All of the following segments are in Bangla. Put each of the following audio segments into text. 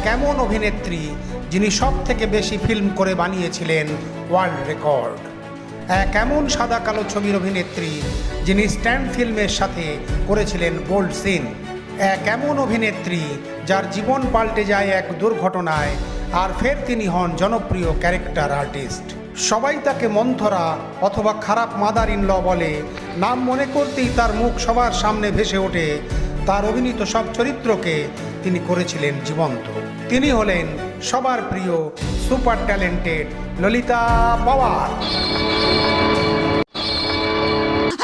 এক এমন অভিনেত্রী যিনি সব থেকে বেশি ফিল্ম করে বানিয়েছিলেন ওয়ার্ল্ড রেকর্ড এক এমন সাদা কালো ছবির অভিনেত্রী যিনি স্ট্যান্ড ফিল্মের সাথে করেছিলেন বোল্ড সিন এক এমন অভিনেত্রী যার জীবন পাল্টে যায় এক দুর্ঘটনায় আর ফের তিনি হন জনপ্রিয় ক্যারেক্টার আর্টিস্ট সবাই তাকে মন্থরা অথবা খারাপ মাদার ইন ল বলে। নাম মনে করতেই তার মুখ সবার সামনে ভেসে ওঠে। তার অভিনীত সব চরিত্রকে তিনি করেছিলেন জীবন্ত। তিনি হলেন সবার প্রিয় সুপার ট্যালেন্টেড ললিতা পাওয়ার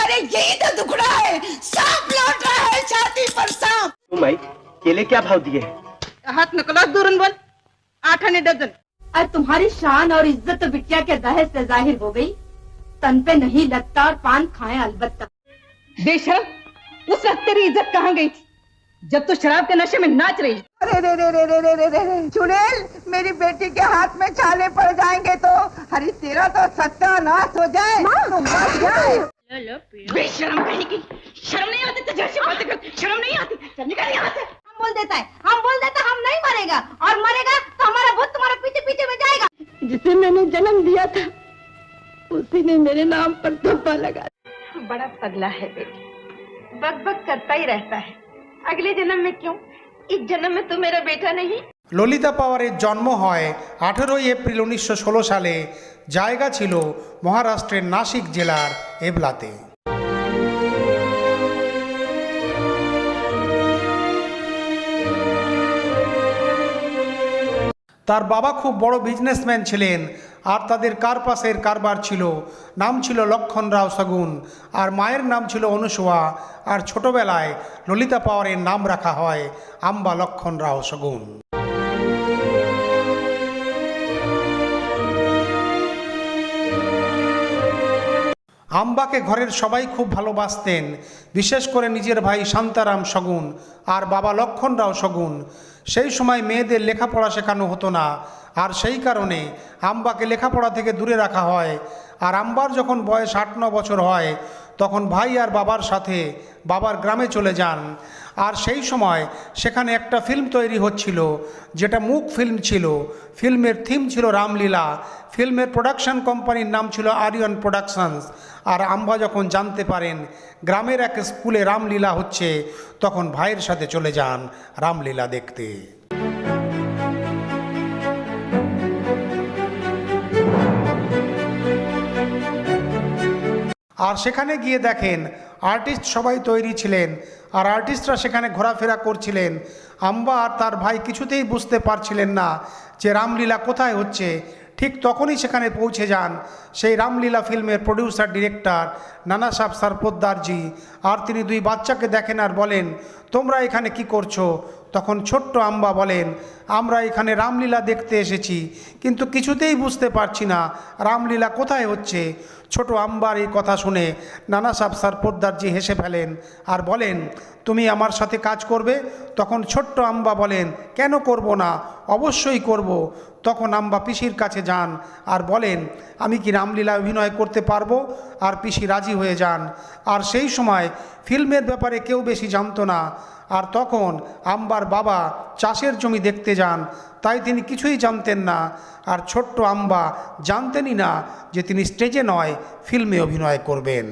अरे यही तो दुखड़ा है सांप लौट रहा है छाती पर सांप ओ माई केले क्या भाव दिए हैं हाथ निकला दूरन बोल आठ आने डजन और तुम्हारी शान और इज्जत तो बिटिया के दहेज से जाहिर हो गई तन पे नहीं लगता और पान खाए अलबत्ता बेशरम उस वक्त तेरी इज्जत कहाँ गई थी जब तू शराब के नशे में नाच रही। अरे रे रे रे रे रे रे रे रे चुड़ैल मेरी बेटी के हाथ में छाले पड़ जाएँगे तो। हरी तेरा तो सत्यानाश हो जाए। तो मर जाए। बेशरम कहीं की शर्म नहीं आती तुझे ऐसी बातें कर शर्म नहीं आती। चल निकल यहाँ से। हम बोल देता है हम बोल देता हम नहीं मरेगा। और मरेगा तो हमारा भूत तुम्हारे पीछे पीछे में जाएगा। जिसे मैंने जन्म दिया था उसी ने मेरे नाम पर धब्बा लगा बड़ा पगला है बेटी। बक बक करता ही रहता है। अगले जन्म में क्यों इस जन्म में तू मेरा बेटा नहीं ললিতা পাওয়ারের জন্ম হয় আঠেরোই এপ্রিল উনিশশো ষোলো সালে জায়গা ছিল মহারাষ্ট্রের নাসিক জেলার এবলাতে তার বাবা খুব বড় বিজনেসম্যান ছিলেন আর তাদের কার্পাসের কারবার ছিল? নাম ছিল লক্ষণ রাও সগুন। আর মায়ের নাম ছিল অনুসোয়া। আর ছোটবেলায় ললিতা পাওয়ারের নাম রাখা হয় আম্বা লক্ষণ রাও সগুন। আম্বাকে ঘরের সবাই খুব ভালোবাসতেন। বিশেষ করে নিজের ভাই শান্তারাম শগুন আর বাবা লক্ষণরাও শগুন সেই সময় মেয়েদের লেখাপড়া শেখানো হতো না। আর সেই কারণে আম্বাকে লেখাপড়া থেকে দূরে রাখা হয়। আর আম্বার যখন বয়স আট ন বছর হয়, তখন ভাই আর বাবার সাথে বাবার গ্রামে চলে যান। আর সেই সময় সেখানে একটা ফিল্ম তৈরি হচ্ছিল, যেটা মুখ ফিল্ম ছিল। ফিল্মের থিম ছিল রামলীলা। ফিল্মের প্রোডাকশন কোম্পানির নাম ছিল আরিয়ন প্রোডাকশনস আর আম্বা যখন জানতে পারেন গ্রামের এক স্কুলে রামলীলা হচ্ছে, তখন ভাইয়ের সাথে চলে যান রামলীলা দেখতে। আর সেখানে গিয়ে দেখেন আর্টিস্ট সবাই তৈরি ছিলেন আর আর্টিস্টরা সেখানে ঘোরাফেরা করছিলেন। আম্বা আর তার ভাই কিছুতেই বুঝতে পারছিলেন না যে রামলীলা কোথায় হচ্ছে। ঠিক তখনই সেখানে পৌঁছে যান। সেই রামলীলা ফিল্মের প্রডিউসার, ডিরেক্টর নানা সাহ সরপোদ্দারজি আর তিনি দুই বাচ্চাকে দেখেন আর বলেন, তোমরা এখানে কি করছ? তখন ছোট্ট আম্বা বলেন, আমরা এখানে রামলীলা দেখতে এসেছি, কিন্তু কিছুতেই বুঝতে পারছি না রামলীলা কোথায় হচ্ছে? ছোট আম্বার এই কথা শুনে নানা সাহ সরপোদ্দারজি হেসে ফেলেন আর বলেন, তুমি আমার সাথে কাজ করবে? তখন ছোট্ট আম্বা বলেন, কেন করব না? অবশ্যই করব। তখন আম্বা পিসির কাছে যান আর বলেন, আমি কি রামলীলা অভিনয় করতে পারব? আর পিসি রাজি হয়ে যান। আর সেই সময় ফিল্মের ব্যাপারে কেউ বেশি জানতো না। আর তখন আম্বার বাবা চাষের জমি দেখতে যান। তাই তিনি কিছুই জানতেন না। আর ছোট্ট আম্বা জানতেনই না যে তিনি স্টেজে নয়, ফিল্মে অভিনয় করবেন।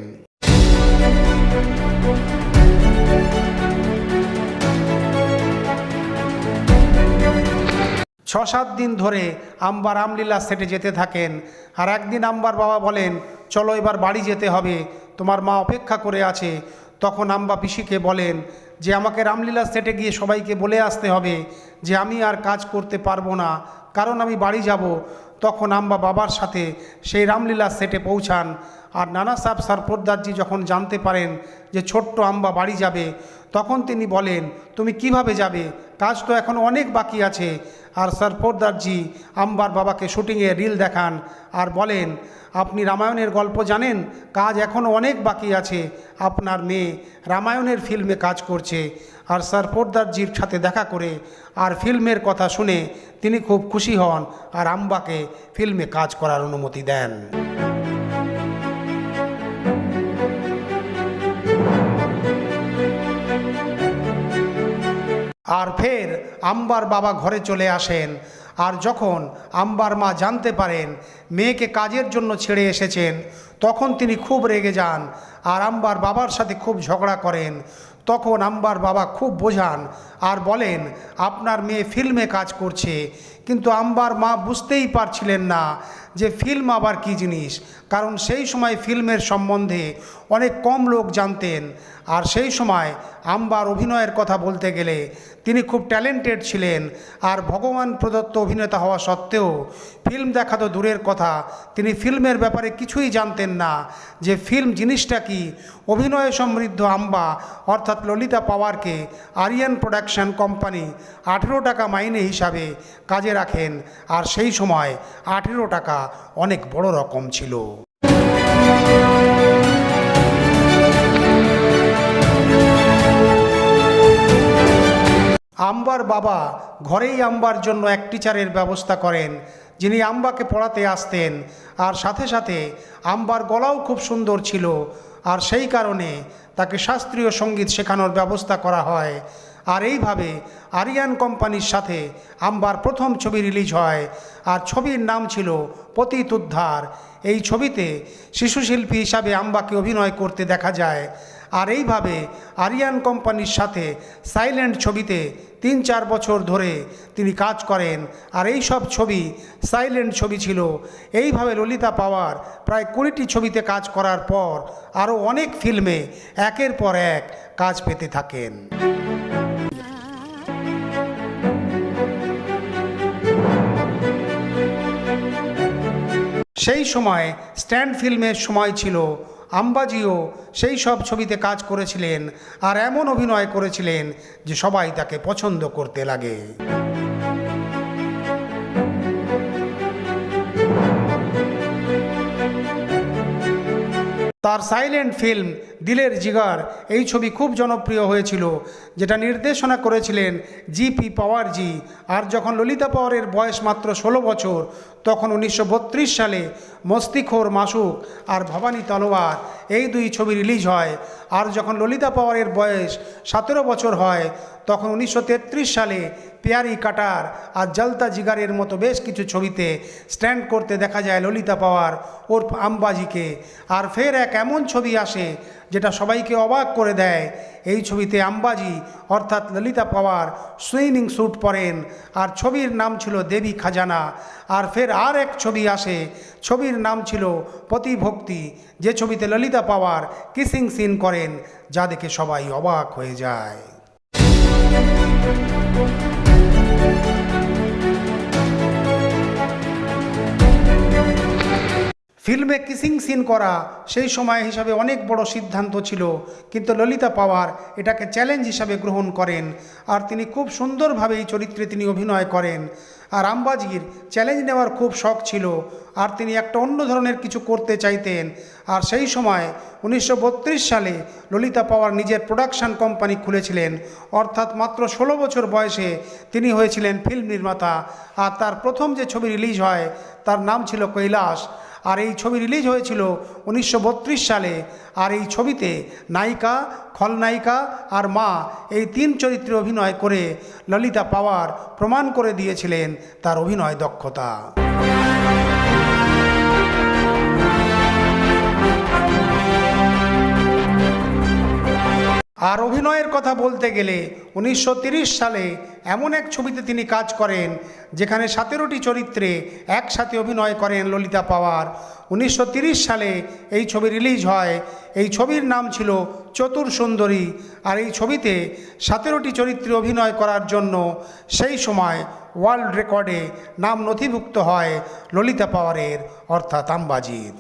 ছ সাত দিন ধরে আম্বা রামলীলা সেটে যেতে থাকেন। আর একদিন আম্বার বাবা বলেন, চলো এবার বাড়ি যেতে হবে। তোমার মা অপেক্ষা করে আছে। তখন আম্বা পিসিকে বলেন যে আমাকে রামলীলা সেটে গিয়ে সবাইকে বলে আসতে হবে যে আমি আর কাজ করতে পারব না, কারণ আমি বাড়ি যাব। তখন আম্বা বাবার সাথে সেই রামলীলা সেটে পৌঁছান। আর নানা সাহেব সরপোদ্দারজি যখন জানতে পারেন যে ছোট্ট আম্বা বাড়ি যাবে, তখন তিনি বলেন, তুমি কীভাবে যাবে? কাজ তো এখন অনেক বাকি আছে। আর সরপোদ্দারজি আম্বার বাবাকে শুটিংয়ে রিল দেখান আর বলেন, আপনি রামায়ণের গল্প জানেন? কাজ এখনও অনেক বাকি আছে। আপনার মেয়ে রামায়ণের ফিল্মে কাজ করছে। আর স্যার পোদ্দারজির সাথে দেখা করে আর ফিল্মের কথা শুনে তিনি খুব খুশি হন আর আম্বাকে ফিল্মে কাজ করার অনুমতি দেন। আর ফের আম্বার বাবা ঘরে চলে আসেন। আর যখন আম্বার মা জানতে পারেন মেয়েকে কাজের জন্য ছেড়ে এসেছেন, তখন তিনি খুব রেগে যান আর আম্বার বাবার সাথে খুব ঝগড়া করেন। তখন আম্বার বাবা খুব বোঝান আর বলেন, আপনার মেয়ে ফিল্মে কাজ করছে। কিন্তু আম্বার মা বুঝতেই পারছিলেন না যে ফিল্ম আবার কী জিনিস। কারণ সেই সময় ফিল্মের সম্বন্ধে অনেক কম লোক জানতেন। আর সেই সময় আম্বার অভিনয়ের কথা বলতে গেলে তিনি খুব ট্যালেন্টেড ছিলেন আর ভগবান প্রদত্ত অভিনেতা হওয়া সত্ত্বেও ফিল্ম দেখা তো দূরের কথা, তিনি ফিল্মের ব্যাপারে কিছুই জানতেন না যে ফিল্ম জিনিসটা কি। অভিনয়ে সমৃদ্ধ আম্বা, অর্থাৎ ললিতা পাওয়ারকে আরিয়ান প্রোডাকশন কোম্পানি আঠেরো টাকা মাইনে হিসাবে কাজে রাখেন। আর সেই সময় আঠেরো টাকা অনেক বড় রকম ছিল। আম্বার বাবা ঘরেই আম্বার জন্য এক টিচারের ব্যবস্থা করেন, যিনি আম্বাকে পড়াতে আসতেন। আর সাথে সাথে আম্বার গলাও খুব সুন্দর ছিল। আর সেই কারণে তাকে শাস্ত্রীয় সংগীত শেখানোর ব্যবস্থা করা হয়। আর এইভাবে আরিয়ান কোম্পানির সাথে আম্বার প্রথম ছবি রিলিজ হয়। আর ছবির নাম ছিল পতিত উদ্ধার। এই ছবিতে শিশুশিল্পী হিসাবে আম্বাকে অভিনয় করতে দেখা যায়। আর এইভাবে আরিয়ান কোম্পানির সাথে সাইলেন্ট ছবিতে তিন চার বছর ধরে তিনি কাজ করেন। আর এই সব ছবি সাইলেন্ট ছবি ছিল। এইভাবে ললিতা পাওয়ার প্রায় কুড়িটি ছবিতে কাজ করার পর আরও অনেক ফিল্মে একের পর এক কাজ পেতে থাকেন। সেই সময় স্ট্যান্ড ফিল্মের সময় ছিল। আম্বাজিও সেই সব ছবিতে কাজ করেছিলেন আর এমন অভিনয় করেছিলেন যে সবাই তাকে পছন্দ করতে লাগে। তার সাইলেন্ট ফিল্ম দিলের জিগার, এই ছবি খুব জনপ্রিয় হয়েছিল, যেটা নির্দেশনা করেছিলেন জি জিপি পাওয়ারজি আর যখন ললিতা পাওয়ারের বয়স মাত্র ষোলো বছর, তখন উনিশশো বত্রিশ সালে মস্তিখোর মাসুক আর ভবানী তলোয়ার এই দুই ছবি রিলিজ হয়। আর যখন ললিতা পাওয়ারের বয়স সতেরো বছর হয়, তখন উনিশশো তেত্রিশ সালে পেয়ারি কাটার আর জলতা জিগারের মতো বেশ কিছু ছবিতে স্ট্যান্ড করতে দেখা যায় ললিতা পাওয়ার ওর আম্বাজিকে। আর ফের এক এমন ছবি আসে যেটা সবাইকে অবাক করে দেয়? এই ছবিতে আম্বাজি, অর্থাৎ ললিতা পাওয়ার সুইমিং স্যুট পরেন। আর ছবির নাম ছিল দেবী খাজানা। আর ফের আর এক ছবি আসে। ছবির নাম ছিল প্রতিভক্তি যে ছবিতে ললিতা পাওয়ার কিসিং সিন করেন, যা দেখে সবাই অবাক হয়ে যায়। ফিল্মে কিসিং সিন করা সেই সময় হিসাবে অনেক বড় সিদ্ধান্ত ছিল। কিন্তু ললিতা পাওয়ার এটাকে চ্যালেঞ্জ হিসাবে গ্রহণ করেন আর তিনি খুব সুন্দরভাবে এই চরিত্রে তিনি অভিনয় করেন। আর আম্বাজির চ্যালেঞ্জ নেওয়ার খুব শখ ছিল। আর তিনি একটা অন্য ধরনের কিছু করতে চাইতেন। আর সেই সময় উনিশশো বত্রিশ সালে ললিতা পাওয়ার নিজের প্রোডাকশন কোম্পানি খুলেছিলেন। অর্থাৎ মাত্র ষোলো বছর বয়সে তিনি হয়েছিলেন ফিল্ম নির্মাতা। আর তার প্রথম যে ছবি রিলিজ হয়, তার নাম ছিল কৈলাস। আর এই ছবি রিলিজ হয়েছিল উনিশশো বত্রিশ সালে। আর এই ছবিতে নায়িকা, খলনায়িকা আর মা এই তিন চরিত্রে অভিনয় করে ললিতা পাওয়ার প্রমাণ করে দিয়েছিলেন তার অভিনয় দক্ষতা। আর অভিনয়ের কথা বলতে গেলে উনিশশো সালে এমন এক ছবিতে তিনি কাজ করেন, যেখানে সতেরোটি চরিত্রে একসাথে অভিনয় করেন ললিতা পাওয়ার। উনিশশো সালে এই ছবি রিলিজ হয়। এই ছবির নাম ছিল চতুর সুন্দরী। আর এই ছবিতে সতেরোটি চরিত্রে অভিনয় করার জন্য সেই সময় ওয়ার্ল্ড রেকর্ডে নাম নথিভুক্ত হয় ললিতা পাওয়ারের, অর্থাৎ আম্বাজির।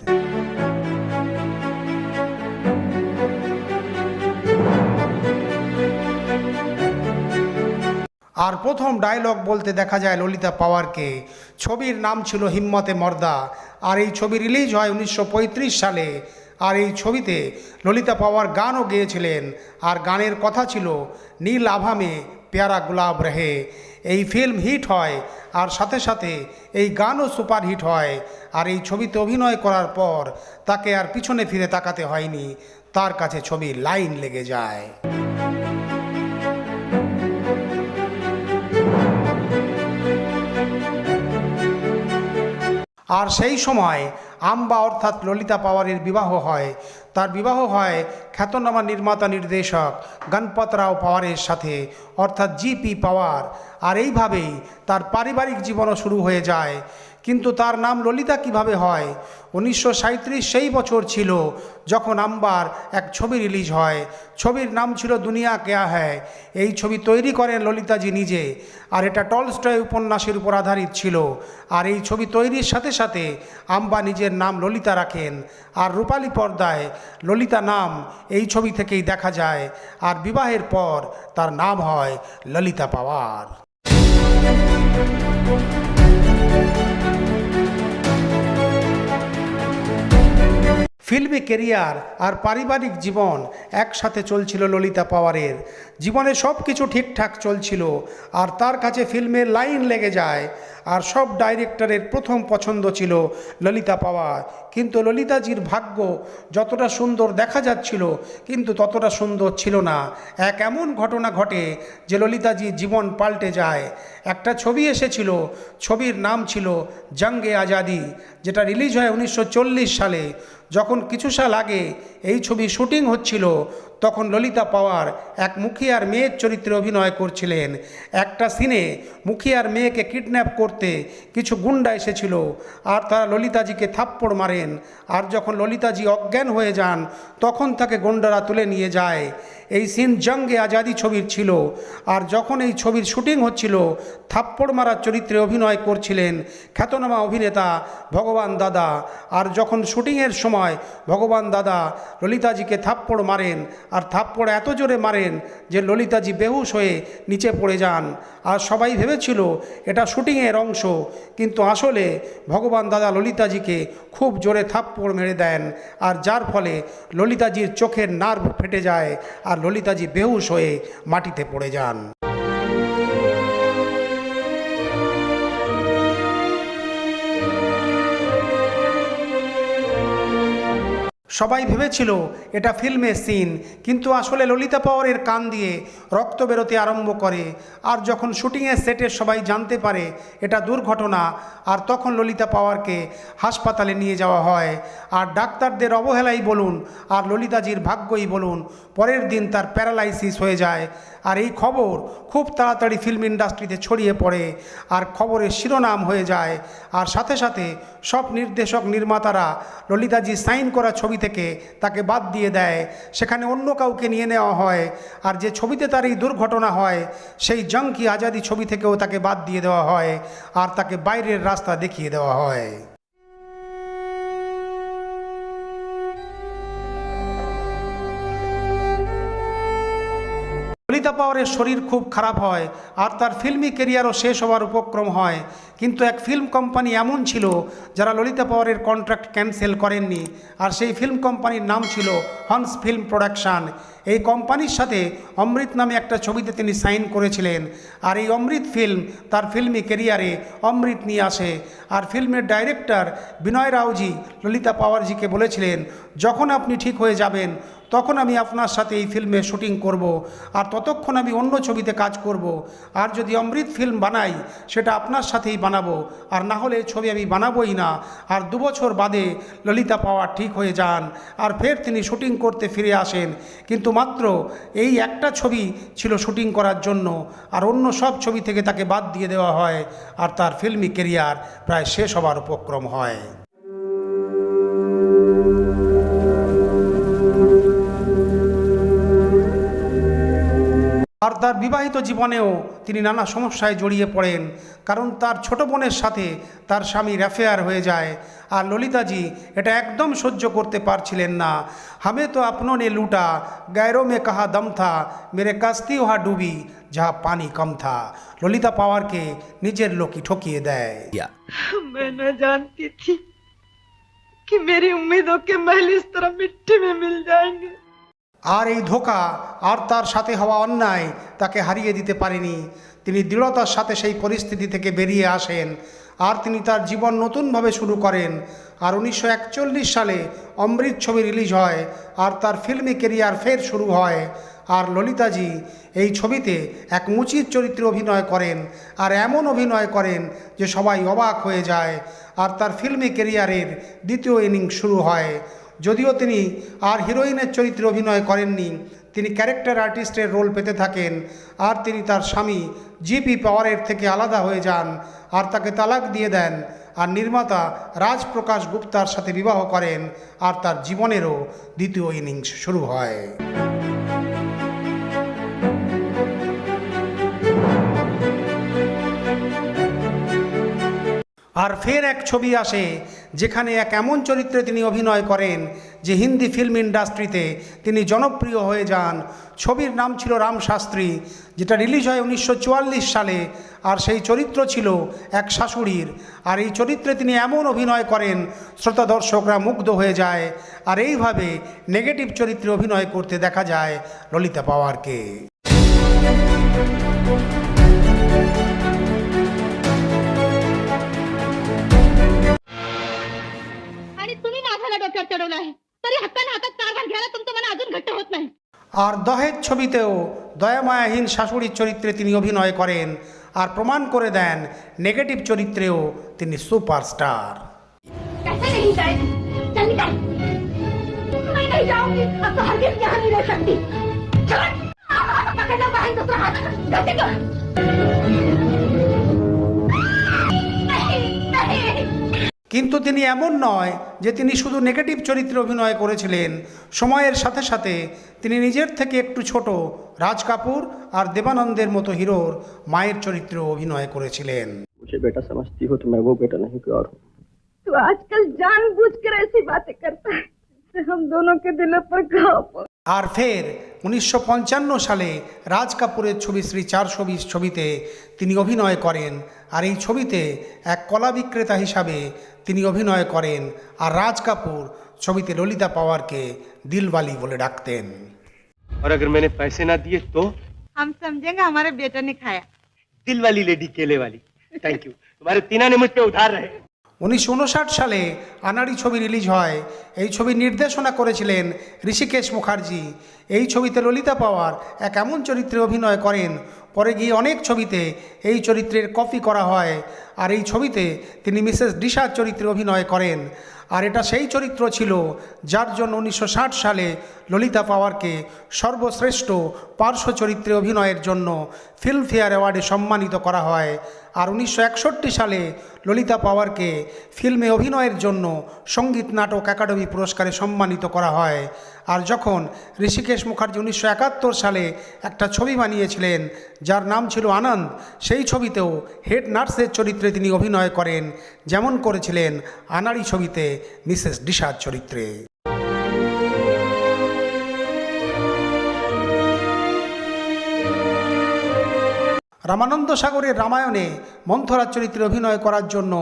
আর প্রথম ডায়লগ বলতে দেখা যায় ললিতা পাওয়ারকে। ছবির নাম ছিল হিম্মতে মর্দা। আর এই ছবি রিলিজ হয় উনিশশো পঁয়ত্রিশ সালে। আর এই ছবিতে ললিতা পাওয়ার গানও গেয়েছিলেন। আর গানের কথা ছিল, নীল আভামে পেয়ারা গুলাব রেহে। এই ফিল্ম হিট হয়, আর সাথে সাথে এই গানও সুপারহিট হয়। আর এই ছবিতে অভিনয় করার পর তাকে আর পিছনে ফিরে তাকাতে হয়নি। তার কাছে ছবি লাইন লেগে যায়। আর সেই সময় আম্বা অর্থাৎ ললিতা পাওয়ারের বিবাহ হয়। তার বিবাহ হয় খ্যাতনামা নির্মাতা নির্দেশক গণপত রাও পাওয়ারের সাথে, অর্থাৎ জিপি পাওয়ার। আর এইভাবেই তার পারিবারিক জীবনও শুরু হয়ে যায়। কিন্তু তার নাম ললিতা কীভাবে হয়? উনিশশো সাঁইত্রিশ সেই বছর ছিল যখন আম্বার এক ছবি রিলিজ হয়। ছবির নাম ছিল দুনিয়া কেয়া হ্যায়? এই ছবি তৈরি করেন ললিতাজি নিজে আর এটা টলস্টয় উপন্যাসের উপর আধারিত ছিল। আর এই ছবি তৈরির সাথে সাথে আম্বা নিজের নাম ললিতা রাখেন। আর রূপালী পর্দায় ললিতা নাম এই ছবি থেকেই দেখা যায়। আর বিবাহের পর তার নাম হয় ললিতা পাওয়ার। ফিল্মি কেরিয়ার আর পারিবারিক জীবন একসাথে চলছিল ললিতা পাওয়ারের। জীবনে সব কিছু ঠিকঠাক চলছিল আর তার কাছে ফিল্মের লাইন লেগে যায় আর সব ডাইরেক্টরের প্রথম পছন্দ ছিল ললিতা পাওয়ার। কিন্তু ললিতাজির ভাগ্য যতটা সুন্দর দেখা যাচ্ছিল কিন্তু ততটা সুন্দর ছিল না। এক এমন ঘটনা ঘটে যে ললিতাজির জীবন পাল্টে যায়। একটা ছবি এসেছিল, ছবির নাম ছিল জঙ্গে আজাদি, যেটা রিলিজ হয় উনিশশো চল্লিশ সালে। যখন কিছু সাল আগে এই ছবি শুটিং হচ্ছিল তখন ললিতা পাওয়ার এক মুখিয়ার মেয়ের চরিত্রে অভিনয় করছিলেন। একটা সিনে মুখিয়ার মেয়েকে কিডন্যাপ করতে কিছু গুন্ডা এসেছিল আর তারা ললিতাজিকে থাপ্পড় মারেন। আর যখন ললিতাজি অজ্ঞান হয়ে যান, তখন তাকে গুন্ডারা তুলে নিয়ে যায়। এই সিন জঙ্গে আজাদি ছবির ছিল আর যখন এই ছবির শুটিং হচ্ছিল, থাপ্পড় মারার চরিত্রে অভিনয় করছিলেন খ্যাতনামা অভিনেতা ভগবান দাদা। আর যখন শুটিংয়ের সময় ভগবান দাদা ললিতাজিকে থাপ্পড় মারেন আর থাপ্পড় এত জোরে মারেন যে ললিতাজি বেহুশ হয়ে নিচে পড়ে যান। আর সবাই ভেবেছিল এটা শুটিংয়ের অংশ, কিন্তু আসলে ভগবান দাদা ললিতাজিকে খুব জোরে থাপ্পড় মেরে দেন আর যার ফলে ললিতাজির চোখের নার্ভ ফেটে যায় আর ললিতাজি বেহুশ হয়ে মাটিতে পড়ে যান। সবাই ভেবেছিল এটা ফিল্মের সিন, কিন্তু আসলে ললিতা পাওয়ারের কান দিয়ে রক্ত বেরোতে আরম্ভ করে। আর যখন শুটিংয়ের সেটের সবাই জানতে পারে এটা দুর্ঘটনা, আর তখন ললিতা পাওয়ারকে হাসপাতালে নিয়ে যাওয়া হয়। আর ডাক্তারদের অবহেলাই বলুন, আর ললিতাজির ভাগ্যই বলুন, পরের দিন তার প্যারালাইসিস হয়ে যায়। আর এই খবর খুব তাড়াতাড়ি ফিল্ম ইন্ডাস্ট্রিতে ছড়িয়ে পড়ে, আর খবরের শিরোনাম হয়ে যায়। আর সাথে সাথে সব নির্দেশক নির্মাতারা ললিতাজি সাইন করা ছবি থেকে তাকে বাদ দিয়ে দেয়। সেখানে অন্য কাউকে নিয়ে নেওয়া হয়। আর যে ছবিতে তার এই দুর্ঘটনা হয়, সেই জঙ্কি আজাদি ছবি থেকেও তাকে বাদ দিয়ে দেওয়া হয়। আর তাকে বাইরের রাস্তা দেখিয়ে দেওয়া হয়। ললিতা পাওয়ারের শরীর খুব খারাপ হয় আর তার ফিল্মি কেরিয়ারও শেষ হওয়ার উপক্রম হয়। কিন্তু এক ফিল্ম কোম্পানি এমন ছিল যারা ললিতা পাওয়ারের কন্ট্রাক্ট ক্যান্সেল করেননি আর সেই ফিল্ম কোম্পানির নাম ছিল হন্স ফিল্ম প্রোডাকশান। এই কোম্পানির সাথে অমৃত নামে একটা ছবিতে তিনি সাইন করেছিলেন আর এই অমৃত ফিল্ম তার ফিল্মি কেরিয়ারে অমৃত নিয়ে আসে। আর ফিল্মের ডাইরেক্টর বিনয় রাওজি ললিতা পাওয়ারজিকে বলেছিলেন, যখন আপনি ঠিক হয়ে যাবেন তখন আমি আপনার সাথে এই ফিল্মে শুটিং করব, আর ততক্ষণ আমি অন্য ছবিতে কাজ করব। আর যদি অমৃত ফিল্ম বানাই, সেটা আপনার সাথেই বানাবো, আর না হলে ছবি আমি বানাবোই না। আর দু বছর বাদে ললিতা পাওয়ার ঠিক হয়ে যান, আর ফের তিনি শুটিং করতে ফিরে আসেন। কিন্তু মাত্র এই একটা ছবি ছিল শুটিং করার জন্য, আর অন্য সব ছবি থেকে তাকে বাদ দিয়ে দেওয়া হয়, আর তার ফিল্মি কেরিয়ার প্রায় শেষ হবার উপক্রম হয়। আর তার বিবাহিত জীবনেও তিনি নানা সমস্যায় জড়িয়ে পড়েন কারণ তার ছোট বোনের সাথে তার স্বামীর অ্যাফেয়ার হয়ে যায় আর ললিতাজি এটা একদম সহ্য করতে পারছিলেন না হামে তো আপনো নে লুটা গায়রো মে কাহা দম থা মেরে কাস্তি ওহা ডুবি যাহা পানি কম থা ললিতা পাওয়ারকে নিজের লোকই ঠকিয়ে দেয় मैं न जानती थी कि मेरी उम्मीदों के महल इस तरह मिट्टी में मिल जाएंगे আর এই ধোকা আর তার সাথে হওয়া অন্যায় তাকে হারিয়ে দিতে পারেনি। তিনি দৃঢ়তার সাথে সেই পরিস্থিতি থেকে বেরিয়ে আসেন। আর তিনি তার জীবন নতুনভাবে শুরু করেন। আর উনিশশো একচল্লিশ সালে অমৃত ছবি রিলিজ হয় আর তার ফিল্মি কেরিয়ার ফের শুরু হয়। আর ললিতাজি এই ছবিতে এক মুচির চরিত্রে অভিনয় করেন আর এমন অভিনয় করেন যে সবাই অবাক হয়ে যায়। আর তার ফিল্মি কেরিয়ারের দ্বিতীয় ইনিংস শুরু হয়। যদিও তিনি আর হিরোইনের চরিত্রে অভিনয় করেননি, তিনি ক্যারেক্টার আর্টিস্টের রোল পেতে থাকেন আর তিনি তার স্বামী জিপি পাওয়ারের থেকে আলাদা হয়ে যান আর তাকে তালাক দিয়ে দেন আর নির্মাতা রাজপ্রকাশ গুপ্তার সাথে বিবাহ করেন আর তার জীবনেরও দ্বিতীয় ইনিংস শুরু হয়। আর ফের এক ছবি আসে, যেখানে এক এমন চরিত্রে তিনি অভিনয় করেন, যে হিন্দি ফিল্ম ইন্ডাস্ট্রিতে তিনি জনপ্রিয় হয়ে যান। ছবির নাম ছিল রাম শাস্ত্রী, যেটা রিলিজ হয় উনিশশো চুয়াল্লিশ সালে, আর সেই চরিত্র ছিল এক শাশুড়ির। আর এই চরিত্রে তিনি এমন অভিনয় করেন, শ্রোতা দর্শকরা মুগ্ধ হয়ে যায়। আর এইভাবে নেগেটিভ চরিত্রে অভিনয় করতে দেখা যায় ললিতা পাওয়ারকে। আর দহেজ ছবিতেও দয়ামায়াহীন শাশুড়ির চরিত্রে তিনি অভিনয় করেন আর প্রমাণ করে দেন নেগেটিভ চরিত্রেও তিনি সুপারস্টার। কিন্তু তিনি এমন নয় যে তিনি শুধু নেগেটিভ চরিত্রে অভিনয় করেছিলেন সময়ের সাথে সাথে তিনি নিজের থেকে একটু ছোট রাজ কাপুর আর দেবানন্দের মতো হিরোর মায়ের চরিত্রে অভিনয় করেছিলেন मुझे बेटा समझती हो तो मैं वो बेटा नहीं कोई और हूँ तू आजकल जानबूझ कर ऐसी बातें करता है जिससे हम दोनों के दिलों पर घाव पहुंचे। আর ফের উনিশশো সালে রাজ কাপুরের ছবি শ্রী চারশো বিশ ছবিতে তিনি অভিনয় করেন আর এই ছবিতে এক কলা বিক্রেতা হিসাবে তিনি অভিনয় করেন আর রাজ কাপুর ছবিতে ললিতা পাওয়ারকে দিলওয়ালি বলে ডাকতেন और अगर मैंने पैसे ना दिए तो हम समझेंगे हमारे बेटे ने खाया दिल वाली लेडी केले वाली थैंक यू तुम्हारे तीना ने मुझ पे उधार रहे উনিশশো উনষাট সালে আনাড়ি ছবি রিলিজ হয়। এই ছবি নির্দেশনা করেছিলেন ঋষিকেশ মুখার্জি। এই ছবিতে ললিতা পাওয়ার এক এমন চরিত্রে অভিনয় করেন, পরে গিয়ে অনেক ছবিতে এই চরিত্রের কপি করা হয় আর এই ছবিতে তিনি মিসেস ডিশার চরিত্রে অভিনয় করেন। আর এটা সেই চরিত্র ছিল যার জন্য উনিশশো ষাট সালে ললিতা পাওয়ারকে সর্বশ্রেষ্ঠ পার্শ্ব চরিত্রে অভিনয়ের জন্য ফিল্মফেয়ার অ্যাওয়ার্ডে সম্মানিত করা হয়। আর উনিশশো একষট্টি সালে ললিতা পাওয়ারকে ফিল্মে অভিনয়ের জন্য সংগীত নাটক একাডেমি পুরস্কারে সম্মানিত করা হয়। আর যখন ঋষিকেশ মুখার্জি উনিশশো একাত্তর সালে একটা ছবি বানিয়েছিলেন, যার নাম ছিল আনন্দ, সেই ছবিতেও হেড নার্সের চরিত্রে তিনি অভিনয় করেন, যেমন করেছিলেন আনাড়ি ছবিতে মিসেস ডিসার চরিত্রে। রামানন্দ সাগরের রামায়ণে মন্থরার চরিত্রে অভিনয় করার জন্য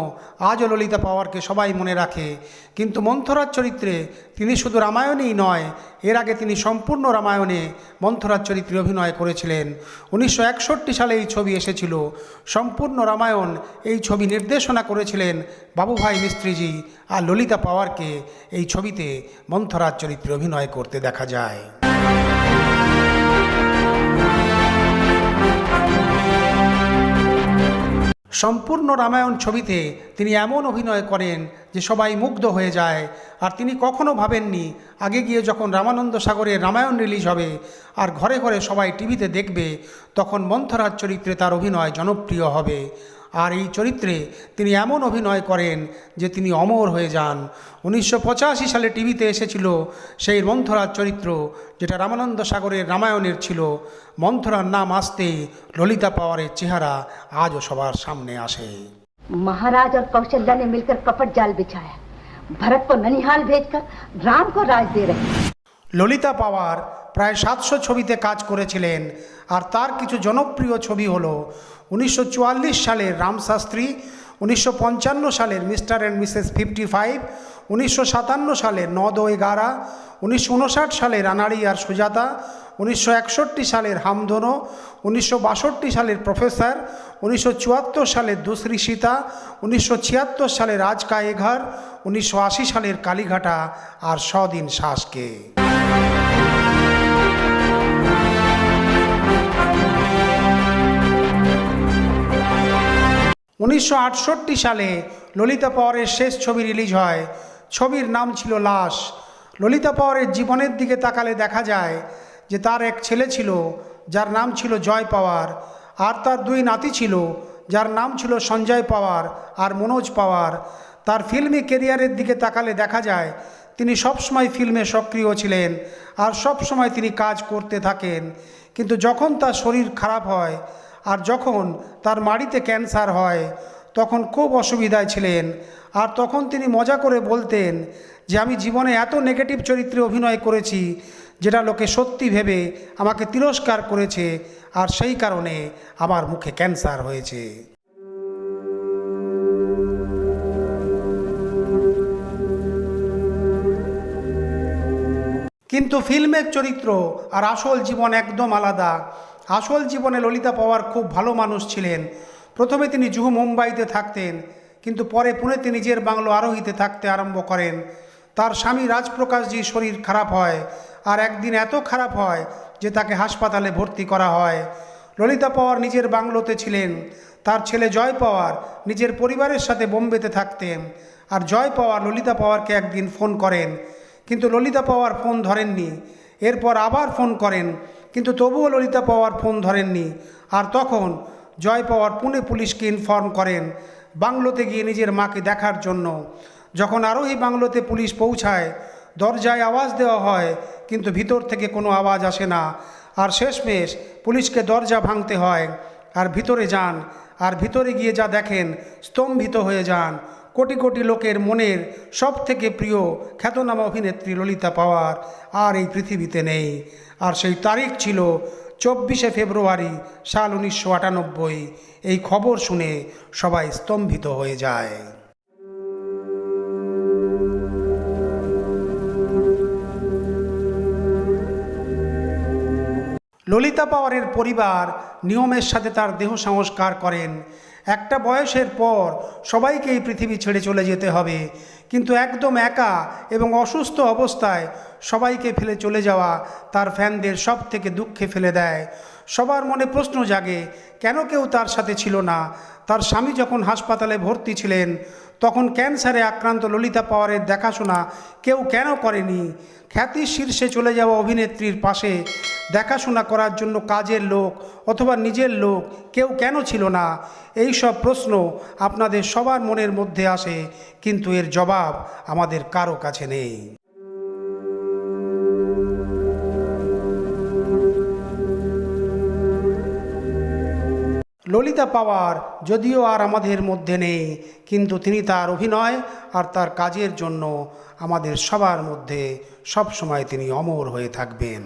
আজও ললিতা পাওয়ারকে সবাই মনে রাখে। কিন্তু মন্থরার চরিত্রে তিনি শুধু রামায়ণেই নয়, এর আগে তিনি সম্পূর্ণ রামায়ণে মন্থরার চরিত্রে অভিনয় করেছিলেন। উনিশশো একষট্টি সালে এই ছবি এসেছিল। সম্পূর্ণ রামায়ণ এই ছবি নির্দেশনা করেছিলেন বাবুভাই মিস্ত্রিজি আর ললিতা পাওয়ারকে। এই ছবিতে মন্থরার চরিত্রে অভিনয় করতে দেখা যায়। সম্পূর্ণ রামায়ণ ছবিতে তিনি এমন অভিনয় করেন যে সবাই মুগ্ধ হয়ে যায়। আর তিনি কখনো ভাবেননি, আগে গিয়ে যখন রামানন্দ সাগরের রামায়ণ রিলিজ হবে আর ঘরে ঘরে সবাই টিভিতে দেখবে, তখন মন্থরাজ চরিত্রে তার অভিনয় জনপ্রিয় হবে। আর এই চরিত্রে তিনি এমন অভিনয় করেন যে তিনি অমর হয়ে যান উনিশশো সালে টিভিতে এসেছিল সেই মন্থরার চরিত্র যেটা রামানন্দ সাগরের রামায়ণের ছিল মন্থরার নাম আসতেই ললিতা পাওয়ারের চেহারা আজও সবার সামনে আসে महाराज और कौशल्या ने मिलकर कपट जाल बिछाया भरत को ननिहाल भेजकर राम को राज दे रहे हैं। ললিতা পাওয়ার প্রায় সাতশো ছবিতে কাজ করেছিলেন আর তার কিছু জনপ্রিয় ছবি হলো উনিশশো সালের রামশাস্ত্রী উনিশশো পঞ্চান্ন সালের Mr and Mrs fifty five, উনিশশো সাতান্ন সালে নদ ও এগারা উনিশশো উনষাট সালে রানাড়ি আর সুজাতা, উনিশশো একষট্টি সালের হামধনো উনিশশো বাষট্টি সালের প্রফেসর, উনিশশো চুয়াত্তর সালের দুশ্রী সীতা, উনিশশো ছিয়াত্তর সালের রাজ কায়েঘর, উনিশশো আশি সালের কালীঘাটা আর সদিন শ্বাসকে উনিশশো আটষট্টি সালে ললিতা পাওয়ারের শেষ ছবি রিলিজ হয়। ছবির নাম ছিল লাশ। ললিতা পাওয়ারের জীবনের দিকে তাকালে দেখা যায় যে তার এক ছেলে ছিল, যার নাম ছিল জয় পাওয়ার, আর তার দুই নাতি ছিল, যার নাম ছিল সঞ্জয় পাওয়ার আর মনোজ পাওয়ার। তার ফিল্মি কেরিয়ারের দিকে তাকালে দেখা যায়, তিনি সবসময় ফিল্মে সক্রিয় ছিলেন আর সব সময় তিনি কাজ করতে থাকেন। কিন্তু যখন তার শরীর খারাপ হয় আর যখন তার মাড়িতে ক্যান্সার হয়, তখন খুব অসুবিধায় ছিলেন। আর তখন তিনি মজা করে বলতেন যে, আমি জীবনে এত নেগেটিভ চরিত্রে অভিনয় করেছি, যেটা লোকে সত্যি ভেবে আমাকে তিরস্কার করেছে, আর সেই কারণে আমার মুখে ক্যান্সার হয়েছে। কিন্তু ফিল্মের চরিত্র আর আসল জীবন একদম আলাদা। আসল জীবনে ললিতা পাওয়ার খুব ভালো মানুষ ছিলেন। প্রথমে তিনি জুহু মুম্বাইতে থাকতেন, কিন্তু পরে পুনেতে নিজের বাংলো আরোহীতে থাকতে আরম্ভ করেন। তার স্বামী রাজপ্রকাশজির শরীর খারাপ হয়, আর একদিন এত খারাপ হয় যে তাকে হাসপাতালে ভর্তি করা হয়। ললিতা পাওয়ার নিজের বাংলোতে ছিলেন, তার ছেলে জয় পাওয়ার নিজের পরিবারের সাথে বোম্বেতে থাকতেন, আর জয় পাওয়ার ললিতা পাওয়ারকে একদিন ফোন করেন। কিন্তু ললিতা পাওয়ার ফোন ধরেননি, এরপর আবার ফোন করেন কিন্তু তবুও ললিতা পাওয়ার ফোন ধরেননি। আর তখন জয় পাওয়ার পুনে পুলিশকে ইনফর্ম করেন বাংলোতে গিয়ে নিজের মাকে দেখার জন্য। যখন আরোহী বাংলোতে পুলিশ পৌঁছায়, দরজায় আওয়াজ দেওয়া হয়, কিন্তু ভিতর থেকে কোনো আওয়াজ আসে না। আর শেষমেশ পুলিশকে দরজা ভাঙতে হয়। আর ভিতরে যান, আর ভিতরে গিয়ে যা দেখেন, স্তম্ভিত হয়ে যান। কোটি কোটি লোকের মনের সব থেকে প্রিয় খ্যাতনামা অভিনেত্রী ললিতা পাওয়ার আর এই পৃথিবীতে নেই। আর সেই তারিখ ছিল চব্বিশে ফেব্রুয়ারি সাল উনিশশো আটানব্বই। এই খবর শুনে সবাই স্তম্ভিত হয়ে যায়। ললিতা পাওয়ারের পরিবার নিয়মের সাথে তার দেহ সংস্কার করেন। একটা বয়সের পর সবাইকে এই পৃথিবী ছেড়ে চলে যেতে হবে। কিন্তু একদম একা এবং অসুস্থ অবস্থায় সবাইকে ফেলে চলে যাওয়া তার ফ্যানদের সব থেকে দুঃখে ফেলে দেয়। সবার মনে প্রশ্ন জাগে, কেন কেউ তার সাথে ছিল না? তার স্বামী যখন হাসপাতালে ভর্তি ছিলেন, তখন ক্যান্সারে আক্রান্ত ললিতা পাওয়ারের দেখাশোনা কেউ কেন করেনি? খ্যাতির শীর্ষে চলে যাওয়া অভিনেত্রীর পাশে দেখাশোনা করার জন্য কাজের লোক অথবা নিজের লোক কেউ কেন ছিল না? এই সব প্রশ্ন আপনাদের সবার মনের মধ্যে আসে, কিন্তু এর জবাব আমাদের কারও কাছে নেই। ললিতা পাওয়ার যদিও আর আমাদের মধ্যে নেই, কিন্তু তিনি তার অভিনয় আর তার কাজের জন্য আমাদের সবার মধ্যে সব সময় তিনি অমর হয়ে থাকবেন।